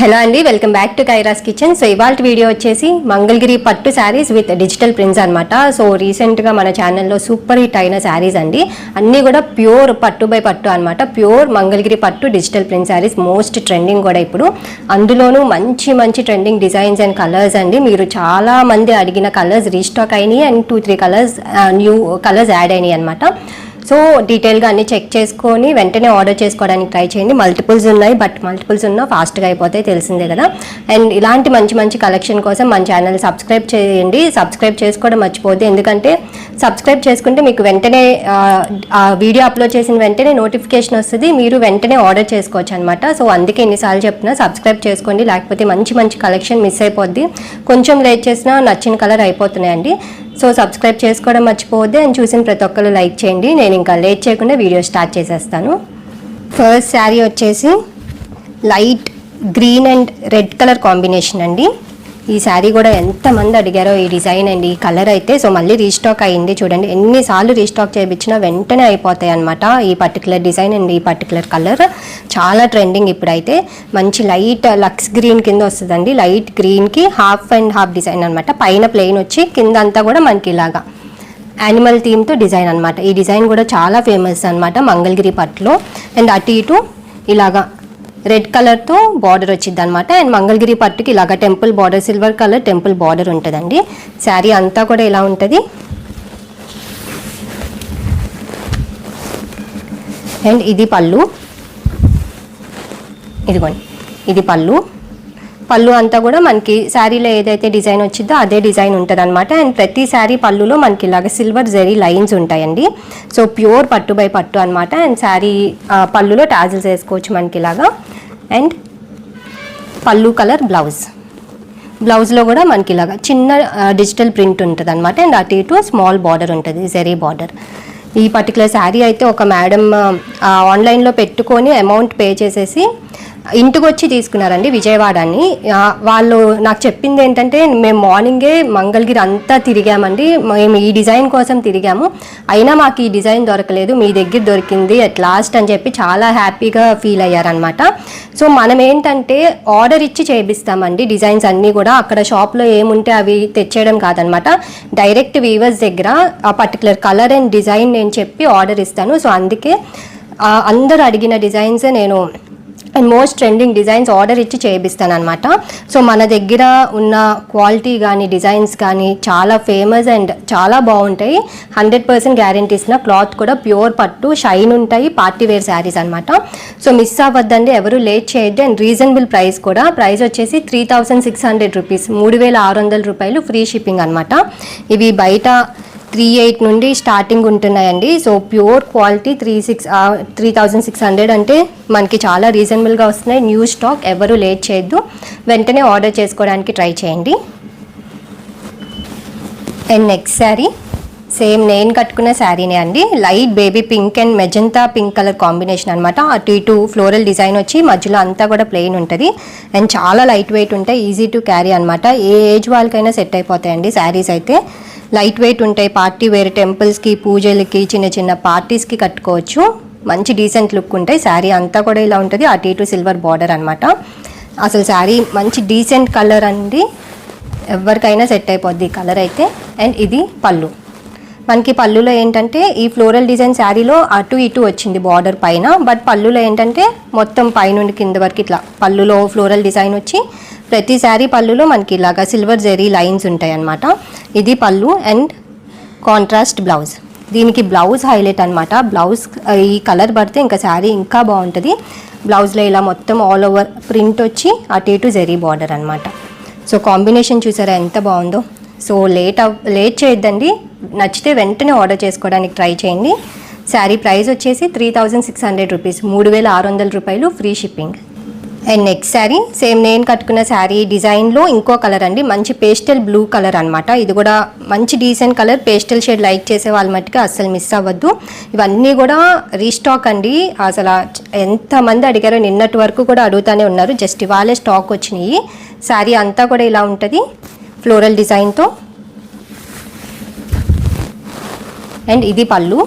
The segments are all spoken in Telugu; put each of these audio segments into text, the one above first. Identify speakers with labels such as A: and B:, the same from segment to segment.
A: హలో అండి welcome back to Kyra's kitchen. So ఇవాళ వీడియో వచ్చేసి మంగళగిరి పట్టు శారీస్ విత్ డిజిటల్ ప్రింట్స్ అనమాట సో రీసెంట్గా మన ఛానల్లో సూపర్ హిట్ అయిన శారీస్ అండి. అన్నీ కూడా ప్యూర్ పట్టు బై పట్టు అనమాట ప్యూర్ మంగళగిరి పట్టు digital print saris most trending కూడా ఇప్పుడు. అందులోనూ మంచి మంచి ట్రెండింగ్ డిజైన్స్ అండ్ కలర్స్ అండి. మీరు చాలా మంది అడిగిన కలర్స్ రీస్టాక్ అయినాయి. And two three colours new colours add అయినాయి అనమాట సో డీటెయిల్గా అన్ని చెక్ చేసుకొని వెంటనే ఆర్డర్ చేసుకోవడానికి ట్రై చేయండి. మల్టిపుల్స్ ఉన్నాయి బట్ మల్టిపుల్స్ ఉన్నా ఫాస్ట్గా అయిపోతాయి తెలిసిందే కదా. అండ్ ఇలాంటి మంచి మంచి కలెక్షన్ కోసం మన ఛానల్ సబ్స్క్రైబ్ చేయండి. సబ్స్క్రైబ్ చేసుకోవడం మర్చిపోద్ది ఎందుకంటే సబ్స్క్రైబ్ చేసుకుంటే మీకు వెంటనే వీడియో అప్లోడ్ చేసిన వెంటనే నోటిఫికేషన్ వస్తుంది. మీరు వెంటనే ఆర్డర్ చేసుకోవచ్చు అనమాట సో అందుకే ఎన్నిసార్లు చెప్పినా సబ్స్క్రైబ్ చేసుకోండి. లేకపోతే మంచి మంచి కలెక్షన్ మిస్ అయిపోద్ది. కొంచెం లేట్ చేసినా నచ్చిన కలర్ అయిపోతున్నాయండి. సో సబ్స్క్రైబ్ చేసుకోవడం మర్చిపోవద్దు అండ్ చూసిన ప్రతి ఒక్కరు లైక్ చేయండి. నేను ఇంకా లేట్ చేయకుండా వీడియో స్టార్ట్ చేసేస్తాను. ఫస్ట్ శారీ వచ్చేసి light green and red colour combination అండి. ఈ శారీ కూడా ఎంతమంది అడిగారో ఈ డిజైన్ అండి ఈ కలర్ అయితే. సో మళ్ళీ రీస్టాక్ అయ్యింది చూడండి. ఎన్నిసార్లు రీస్టాక్ చేయించినా వెంటనే అయిపోతాయి అనమాట ఈ పర్టికులర్ డిజైన్ అండ్ ఈ పర్టికులర్ కలర్ చాలా ట్రెండింగ్ ఇప్పుడైతే. మంచి లైట్ లక్స్ గ్రీన్ కింద వస్తుందండి. లైట్ గ్రీన్కి హాఫ్ అండ్ హాఫ్ డిజైన్ అనమాట పైన ప్లెయిన్ వచ్చి కింద అంతా కూడా మనకి ఇలాగా యానిమల్ థీమ్తో డిజైన్ అనమాట ఈ డిజైన్ కూడా చాలా ఫేమస్ అనమాట మంగళగిరి పట్టులో. అండ్ అటు ఇటు ఇలాగా రెడ్ కలర్తో బార్డర్ వచ్చింది అనమాట అండ్ మంగళగిరి పట్టుకి ఇలాగా temple border silver colour temple border ఉంటుందండి. శారీ అంతా కూడా ఇలా ఉంటుంది? అండ్ ఇది పళ్ళు. ఇదిగోండి. ఇది పళ్ళు. పళ్ళు అంతా కూడా మనకి శారీలో ఏదైతే డిజైన్ వచ్చిందో అదే డిజైన్ ఉంటుంది అనమాట అండ్ ప్రతి శారీ పళ్ళులో మనకి ఇలాగ సిల్వర్ జరీ లైన్స్ ఉంటాయండి. సో ప్యూర్ పట్టు బై పట్టు అనమాట అండ్ శారీ పళ్ళులో టాజిల్స్ వేసుకోవచ్చు మనకి ఇలాగా. అండ్ పళ్ళు కలర్ బ్లౌజ్. బ్లౌజ్లో కూడా మనకి ఇలాగా చిన్న డిజిటల్ ప్రింట్ ఉంటుంది అనమాట అండ్ అటు ఇటు స్మాల్ బార్డర్ ఉంటుంది జరీ బార్డర్. ఈ పర్టికులర్ శారీ అయితే ఒక మేడం ఆన్లైన్లో పెట్టుకొని అమౌంట్ పే చేసేసి ఇంటికి వచ్చి తీసుకున్నారండి విజయవాడని. వాళ్ళు నాకు చెప్పింది ఏంటంటే మేము మార్నింగే మంగళగిరి అంతా తిరిగామండి. మేము ఈ డిజైన్ కోసం తిరిగాము. అయినా మాకు ఈ డిజైన్ దొరకలేదు మీ దగ్గర దొరికింది అట్ లాస్ట్ అని చెప్పి చాలా హ్యాపీగా ఫీల్ అయ్యారనమాట సో మనం ఏంటంటే ఆర్డర్ ఇచ్చి చేపిస్తామండి డిజైన్స్ అన్నీ కూడా. అక్కడ షాప్లో ఏముంటే అవి తెచ్చేయడం కాదనమాట డైరెక్ట్ వీవర్స్ దగ్గర ఆ పర్టికులర్ కలర్ అండ్ డిజైన్ నేను చెప్పి ఆర్డర్ ఇస్తాను. సో అందుకే అందరు అడిగిన డిజైన్స్ నేను and most trending designs order ఇచ్చి చేయిస్తాను అనమాట సో మన దగ్గర ఉన్న క్వాలిటీ కానీ డిజైన్స్ కానీ చాలా ఫేమస్ అండ్ చాలా బాగుంటాయి. హండ్రెడ్ పర్సెంట్ గ్యారంటీ ఇస్తున్న క్లాత్ కూడా ప్యూర్ పట్టు షైన్ ఉంటాయి పార్టీ వేర్ శారీస్ అనమాట సో మిస్ అవ్వద్దండి ఎవరు లేట్ చేయొద్దు అండ్ రీజనబుల్ ప్రైస్ కూడా. ప్రైస్ వచ్చేసి three thousand six hundred rupees మూడు వేల ఆరు వందల రూపాయలు ఫ్రీ షిప్పింగ్ అనమాట ఇవి బయట త్రీ ఎయిట్ నుండి స్టార్టింగ్ ఉంటున్నాయండి. So pure quality three six three thousand six hundred అంటే మనకి చాలా రీజనబుల్గా వస్తున్నాయి. న్యూ స్టాక్ ఎవరు లేట్ చేయొద్దు. వెంటనే ఆర్డర్ చేసుకోవడానికి ట్రై చేయండి. And next sari. సేమ్ నేను కట్టుకున్న శారీనే అండి. Light baby pink and magenta pink colour combination అనమాట అటు ఇటు ఫ్లోరల్ డిజైన్ వచ్చి మధ్యలో అంతా కూడా ప్లెయిన్ ఉంటుంది. అండ్ చాలా లైట్ వెయిట్ ఉంటాయి. ఈజీ టు క్యారీ అనమాట ఏ ఏజ్ వాళ్ళకైనా సెట్ అయిపోతాయండి శారీస్ అయితే. లైట్ వెయిట్ ఉంటాయి పార్టీ వేర్ టెంపుల్స్కి పూజలకి చిన్న చిన్న పార్టీస్కి కట్టుకోవచ్చు. మంచి డీసెంట్ లుక్ ఉంటాయి శారీ అంతా కూడా ఇలా ఉంటుంది. అటు ఇటు సిల్వర్ బార్డర్ అనమాట అసలు శారీ మంచి డీసెంట్ కలర్ అండి. ఎవరికైనా సెట్ అయిపోద్ది కలర్ అయితే. అండ్ ఇది పళ్ళు. మనకి పళ్ళులో ఏంటంటే ఈ ఫ్లోరల్ డిజైన్ శారీలో అటు ఇటు వచ్చింది బార్డర్ పైన బట్ పళ్ళులో ఏంటంటే మొత్తం పైనుండి కింద వరకు ఇట్లా పళ్ళులో ఫ్లోరల్ డిజైన్ వచ్చి ప్రతి శారీ పళ్ళులో మనకి ఇలాగా సిల్వర్ జెరీ లైన్స్ ఉంటాయి అన్నమాట ఇది పళ్ళు అండ్ కాంట్రాస్ట్ బ్లౌజ్. దీనికి బ్లౌజ్ హైలైట్ అనమాట బ్లౌజ్ ఈ కలర్ పడితే ఇంకా శారీ ఇంకా బాగుంటుంది. బ్లౌజ్లో ఇలా మొత్తం ఆల్ ఓవర్ ప్రింట్ వచ్చి అటు ఇటు జెరీ బార్డర్ అనమాట సో కాంబినేషన్ చూసారా ఎంత బాగుందో. సో లేట్ అవ్ లేట్ చేయొద్దండి. నచ్చితే వెంటనే ఆర్డర్ చేసుకోవడానికి ట్రై చేయండి. శారీ ప్రైస్ వచ్చేసి three thousand six hundred rupees మూడు వేల ఆరు వందల రూపాయలు free shipping. And next sari same నేను కట్టుకున్న శారీ డిజైన్లో ఇంకో కలర్ అండి మంచి పేస్టల్ బ్లూ కలర్ అనమాట ఇది కూడా మంచి decent colour pastel shade like చేసే వాళ్ళ మట్టుకు అస్సలు మిస్ అవ్వద్దు. ఇవన్నీ కూడా రీస్టాక్ అండి. అసలు ఎంతమంది అడిగారో నిన్నటి వరకు కూడా అడుగుతానే ఉన్నారు. జస్ట్ ఇవాళే స్టాక్ వచ్చినాయి. శారీ అంతా కూడా ఇలా ఉంటుంది ఫ్లోరల్ డిజైన్తో అండ్ ఇది పళ్ళు.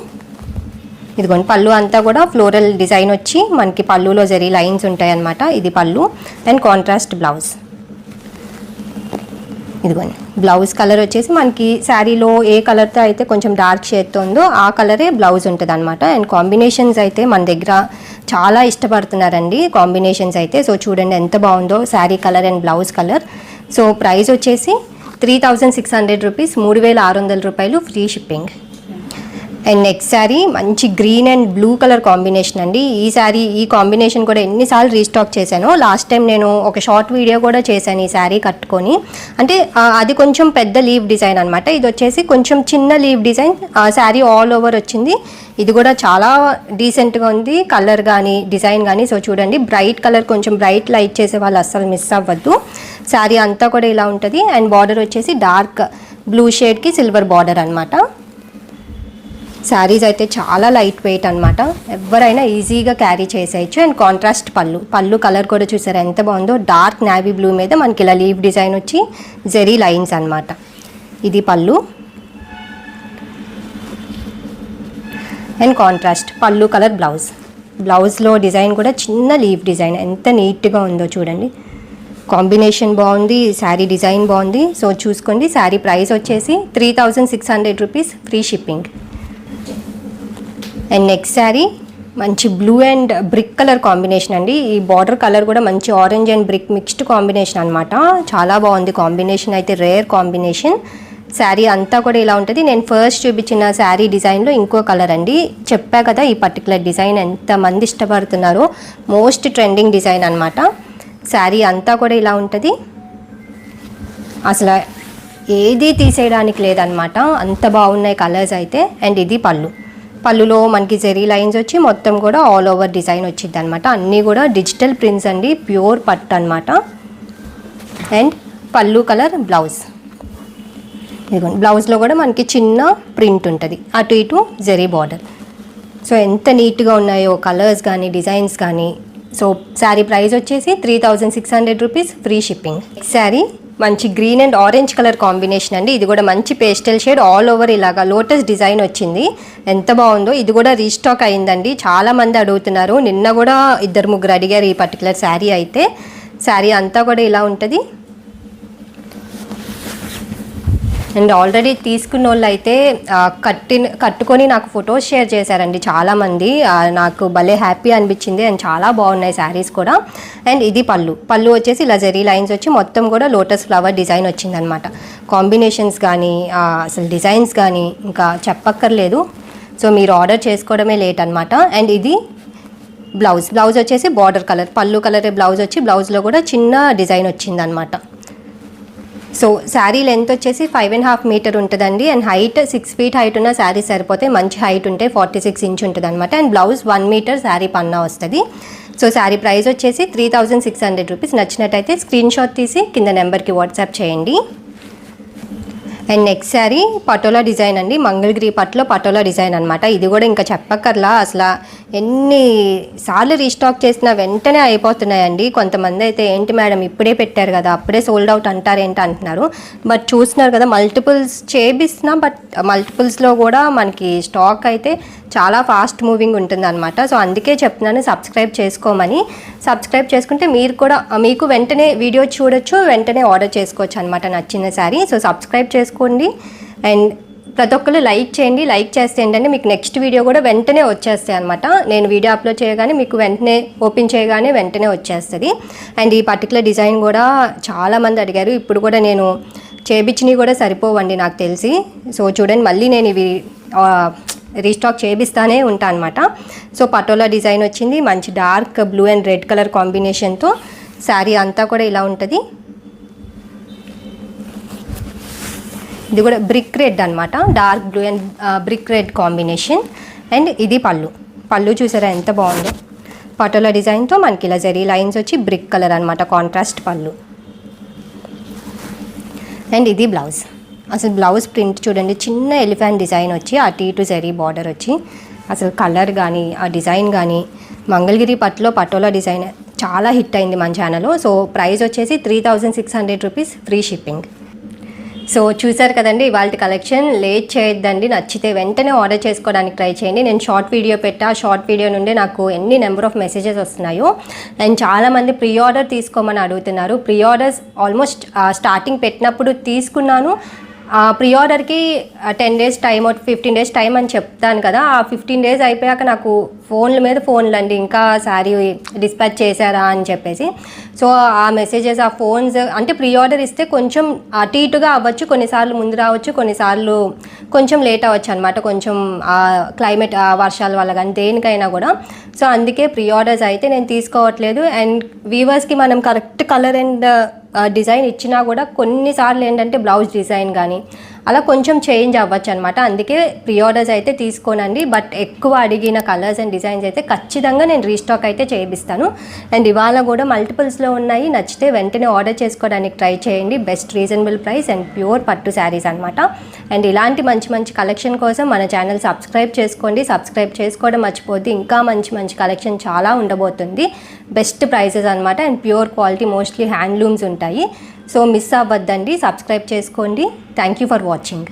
A: ఇదిగోండి పళ్ళు అంతా కూడా ఫ్లోరల్ డిజైన్ వచ్చి మనకి పళ్ళులో జరీ లైన్స్ ఉంటాయి అనమాట ఇది పళ్ళు. అండ్ కాంట్రాస్ట్ బ్లౌజ్ ఇదిగోండి బ్లౌజ్ కలర్ వచ్చేసి మనకి శారీలో ఏ కలర్తో అయితే కొంచెం డార్క్ షేడ్తో ఉందో ఆ కలరే బ్లౌజ్ ఉంటుంది అనమాట అండ్ కాంబినేషన్స్ అయితే మన దగ్గర చాలా ఇష్టపడుతున్నారండి కాంబినేషన్స్ అయితే. సో చూడండి ఎంత బాగుందో sari colour and blouse colour so price వచ్చేసి three thousand six hundred rupees మూడు వేల ఆరు వందల రూపాయలు free shipping and next sari మంచి green and blue colour combination అండి. ఈ శారీ ఈ కాంబినేషన్ కూడా ఎన్నిసార్లు రీస్టాక్ చేశాను లాస్ట్ టైం నేను ఒక షార్ట్ వీడియో కూడా చేశాను ఈ శారీ కట్టుకొని. అంటే అది కొంచెం పెద్ద లీవ్ డిజైన్ అనమాట ఇది వచ్చేసి కొంచెం చిన్న leaf design sari all over వచ్చింది. ఇది కూడా చాలా డీసెంట్గా ఉంది కలర్ కానీ డిజైన్ కానీ సో చూడండి బ్రైట్ కలర్ కొంచెం బ్రైట్ లైట్ చేసే వాళ్ళు అస్సలు మిస్ అవ్వద్దు. శారీ అంతా కూడా ఇలా ఉంటుంది. అండ్ బార్డర్ వచ్చేసి డార్క్ బ్లూ షేడ్కి సిల్వర్ బార్డర్ అనమాట శారీస్ అయితే చాలా లైట్ వెయిట్ అనమాట ఎవరైనా ఈజీగా క్యారీ చేసేయచ్చు. అండ్ కాంట్రాస్ట్ పళ్ళు. పళ్ళు కలర్ కూడా చూసారా? ఎంత బాగుందో? డార్క్ నావీ బ్లూ మీద మనకి ఇలా లీవ్ డిజైన్ వచ్చి జెరీ లైన్స్ అనమాట ఇది పళ్ళు. అండ్ కాంట్రాస్ట్ పళ్ళు కలర్ బ్లౌజ్ బ్లౌజ్లో డిజైన్ కూడా చిన్న లీవ్ డిజైన్ ఎంత నీట్గా ఉందో చూడండి. కాంబినేషన్ బాగుంది. శారీ డిజైన్ బాగుంది. సో చూసుకోండి. శారీ ప్రైస్ వచ్చేసి three thousand six hundred rupees free shipping and next sari మంచి blue and brick colour combination అండి. ఈ బార్డర్ కలర్ కూడా మంచి orange and brick mixed combination అనమాట చాలా బాగుంది కాంబినేషన్ అయితే రేర్ కాంబినేషన్ శారీ అంతా కూడా ఇలా ఉంటుంది. నేను ఫస్ట్ చూపించిన శారీ డిజైన్లో ఇంకో కలర్ అండి. చెప్పా కదా ఈ పర్టికులర్ డిజైన్ ఎంతమంది ఇష్టపడుతున్నారో. మోస్ట్ ట్రెండింగ్ డిజైన్ అనమాట శారీ అంతా కూడా ఇలా ఉంటుంది. అసలు ఏది తీసేయడానికి లేదనమాట అంత బాగున్నాయి కలర్స్ అయితే. అండ్ ఇది పళ్ళు. పళ్ళులో మనకి జెరీ లైన్స్ వచ్చి మొత్తం కూడా ఆల్ ఓవర్ డిజైన్ వచ్చింది అనమాట అన్నీ కూడా డిజిటల్ ప్రింట్స్ అండి. ప్యూర్ పట్టు అనమాట అండ్ పళ్ళు కలర్ బ్లౌజ్ ఇదిగోండి. బ్లౌజ్లో కూడా మనకి చిన్న ప్రింట్ ఉంటుంది. అటు ఇటు జెరీ బార్డర్ సో ఎంత నీట్గా ఉన్నాయో కలర్స్ కానీ డిజైన్స్ కానీ. సో శారీ ప్రైస్ వచ్చేసి three thousand six hundred rupees free shipping sari మంచి green and orange colour combination అండి. ఇది కూడా మంచి పేస్టల్ షేడ్ ఆల్ ఓవర్ ఇలాగా లోటస్ డిజైన్ వచ్చింది. ఎంత బాగుందో ఇది కూడా రీస్టాక్ అయిందండి. చాలా మంది అడుగుతున్నారు. నిన్న కూడా ఇద్దరు ముగ్గురు అడిగారు ఈ పర్టికులర్ శారీ అయితే. శారీ అంతా కూడా ఇలా ఉంటుంది. అండ్ ఆల్రెడీ తీసుకున్న వాళ్ళు అయితే కట్టిన కట్టుకొని నాకు ఫొటోస్ షేర్ చేశారండి చాలామంది. నాకు భలే హ్యాపీ అనిపించింది అండ్ చాలా బాగున్నాయి శారీస్ కూడా. అండ్ ఇది పళ్ళు. పళ్ళు వచ్చేసి ఇలా లైన్స్ వచ్చి మొత్తం కూడా లోటస్ ఫ్లవర్ డిజైన్ వచ్చిందనమాట. కాంబినేషన్స్ కానీ అసలు డిజైన్స్ కానీ ఇంకా చెప్పక్కర్లేదు. సో మీరు ఆర్డర్ చేసుకోవడమే లేట్ అనమాట అండ్ ఇది బ్లౌజ్. బ్లౌజ్ వచ్చేసి బార్డర్ కలర్. పళ్ళు కలర్ బ్లౌజ్ వచ్చి బ్లౌజ్లో కూడా చిన్న డిజైన్ వచ్చిందనమాట సో శారీ లెంత్ వచ్చేసి ఫైవ్ అండ్ హాఫ్ మీటర్ ఉంటుందండి. And height six feet height ఉన్న శారీ సరిపోతే మంచి హైట్ ఉంటే ఫార్టీ సిక్స్ ఇంచ్ ఉంటుంది అనమాట and blouse one metre sari పన్నా వస్తుంది. సో శారీ ప్రైస్ వచ్చేసి three thousand six hundred rupees నచ్చినట్టయితే స్క్రీన్ షాట్ తీసి కింద నెంబర్కి వాట్సాప్ చేయండి. And next sari patola design అండి. మంగళగిరి పట్టులో పటోలా డిజైన్ అనమాట ఇది కూడా ఇంకా చెప్పక్కర్లా. అసలు ఎన్ని సార్లు రీస్టాక్ చేసినా వెంటనే అయిపోతున్నాయండి. కొంతమంది అయితే ఏంటి మేడం ఇప్పుడే పెట్టారు కదా అప్పుడే సోల్డ్ అవుట్ అంటారేంటి అంటున్నారు. బట్ చూస్తున్నారు కదా మల్టిపుల్స్ చేపిస్తున్నా బట్ మల్టిపుల్స్లో కూడా మనకి స్టాక్ అయితే చాలా ఫాస్ట్ మూవింగ్ ఉంటుంది అనమాట సో అందుకే చెప్తున్నాను సబ్స్క్రైబ్ చేసుకోమని. సబ్స్క్రైబ్ చేసుకుంటే మీరు కూడా మీకు వెంటనే వీడియో చూడొచ్చు వెంటనే ఆర్డర్ చేసుకోవచ్చు అనమాట నచ్చిన శారీ సో సబ్స్క్రైబ్ చేసుకోండి. అండ్ ప్రతి ఒక్కరు లైక్ చేయండి లైక్ చేస్తే ఏంటంటే మీకు నెక్స్ట్ వీడియో కూడా వెంటనే వచ్చేస్తాయి అనమాట నేను వీడియో అప్లోడ్ చేయగానే మీకు వెంటనే ఓపెన్ చేయగానే వెంటనే వచ్చేస్తుంది. అండ్ ఈ పర్టికులర్ డిజైన్ కూడా చాలామంది అడిగారు. ఇప్పుడు కూడా నేను చేపించినవి కూడా సరిపోవండి నాకు తెలిసి. సో చూడండి మళ్ళీ నేను ఇవి రీస్టాక్ చేపిస్తానే ఉంటా అనమాట సో పటోలా డిజైన్ వచ్చింది. మంచి dark blue and red colour కాంబినేషన్తో శారీ అంతా కూడా ఇలా ఉంటుంది. ఇది కూడా బ్రిక్ రెడ్ అనమాట dark blue and brick red combination. And ఇది పళ్ళు. పళ్ళు చూసారా ఎంత బాగుందో. పటోల డిజైన్తో మనకి ఇలా జరీ లైన్స్ వచ్చి బ్రిక్ కలర్ అనమాట కాంట్రాస్ట్ పళ్ళు. అండ్ ఇది బ్లౌజ్. అసలు బ్లౌజ్ ప్రింట్ చూడండి చిన్న ఎలిఫెంట్ డిజైన్ వచ్చి అటు ఇటు జరీ బార్డర్ వచ్చి అసలు కలర్ కానీ ఆ డిజైన్ కానీ మంగళగిరి పట్టులో పటోలా డిజైన్ చాలా హిట్ అయింది మన ఛానల్లో. సో ప్రైస్ వచ్చేసి three thousand six hundred rupees free shipping. So చూసారు కదండి ఇవాళ కలెక్షన్. లేట్ చేయొద్దండి. నచ్చితే వెంటనే ఆర్డర్ చేసుకోవడానికి ట్రై చేయండి. నేను షార్ట్ వీడియో పెట్టా. షార్ట్ వీడియో నుండి నాకు ఎన్ని నెంబర్ ఆఫ్ మెసేజెస్ వస్తున్నాయో. అండ్ చాలామంది ప్రీ ఆర్డర్ తీసుకోమని అడుగుతున్నారు. ప్రీ ఆర్డర్స్ ఆల్మోస్ట్ స్టార్టింగ్ పెట్టినప్పుడు తీసుకున్నాను. ప్రీ ఆర్డర్కి ten days time fifteen days time అని చెప్తాను కదా. ఆ ఫిఫ్టీన్ డేస్ అయిపోయాక నాకు ఫోన్ల మీద ఫోన్లు అండి ఇంకా శారీ డిస్పాచ్ చేశారా అని చెప్పేసి. సో ఆ మెసేజెస్ ఆ ఫోన్స్ అంటే ప్రీ ఆర్డర్ ఇస్తే కొంచెం అటు ఇటుగా అవ్వచ్చు కొన్నిసార్లు ముందు రావచ్చు కొన్నిసార్లు కొంచెం లేట్ అవ్వచ్చు అనమాట కొంచెం ఆ క్లైమేట్ వర్షాల వల్ల కానీ దేనికైనా కూడా. సో అందుకే ప్రీ ఆర్డర్స్ అయితే నేను తీసుకోవట్లేదు. అండ్ వీవర్స్కి మనం కరెక్ట్ కలర్ అండ్ డిజైన్ ఇచ్చినా కూడా కొన్నిసార్లు ఏంటంటే బ్లౌజ్ డిజైన్ కానీ అలా కొంచెం చేంజ్ అవ్వచ్చు అనమాట అందుకే ప్రీ ఆర్డర్స్ అయితే తీసుకోనండి. బట్ ఎక్కువ అడిగిన కలర్స్ అండ్ డిజైన్స్ అయితే ఖచ్చితంగా నేను రీస్టాక్ అయితే చేయిస్తాను అండ్ ఇవాళ కూడా మల్టిపుల్స్లో ఉన్నాయి. నచ్చితే వెంటనే ఆర్డర్ చేసుకోవడానికి ట్రై చేయండి. Best reasonable price and pure పట్టు శారీస్ అనమాట అండ్ ఇలాంటి మంచి మంచి కలెక్షన్ కోసం మన ఛానల్ సబ్స్క్రైబ్ చేసుకోండి. సబ్స్క్రైబ్ చేసుకోవడం మర్చిపోద్ది ఇంకా మంచి మంచి కలెక్షన్ చాలా ఉండబోతుంది. బెస్ట్ ప్రైసెస్ అనమాట and pure quality mostly handlooms ఉంటాయి. సో మిస్ అవ్వద్దండి. సబ్స్క్రైబ్ చేసుకోండి. Thank you for watching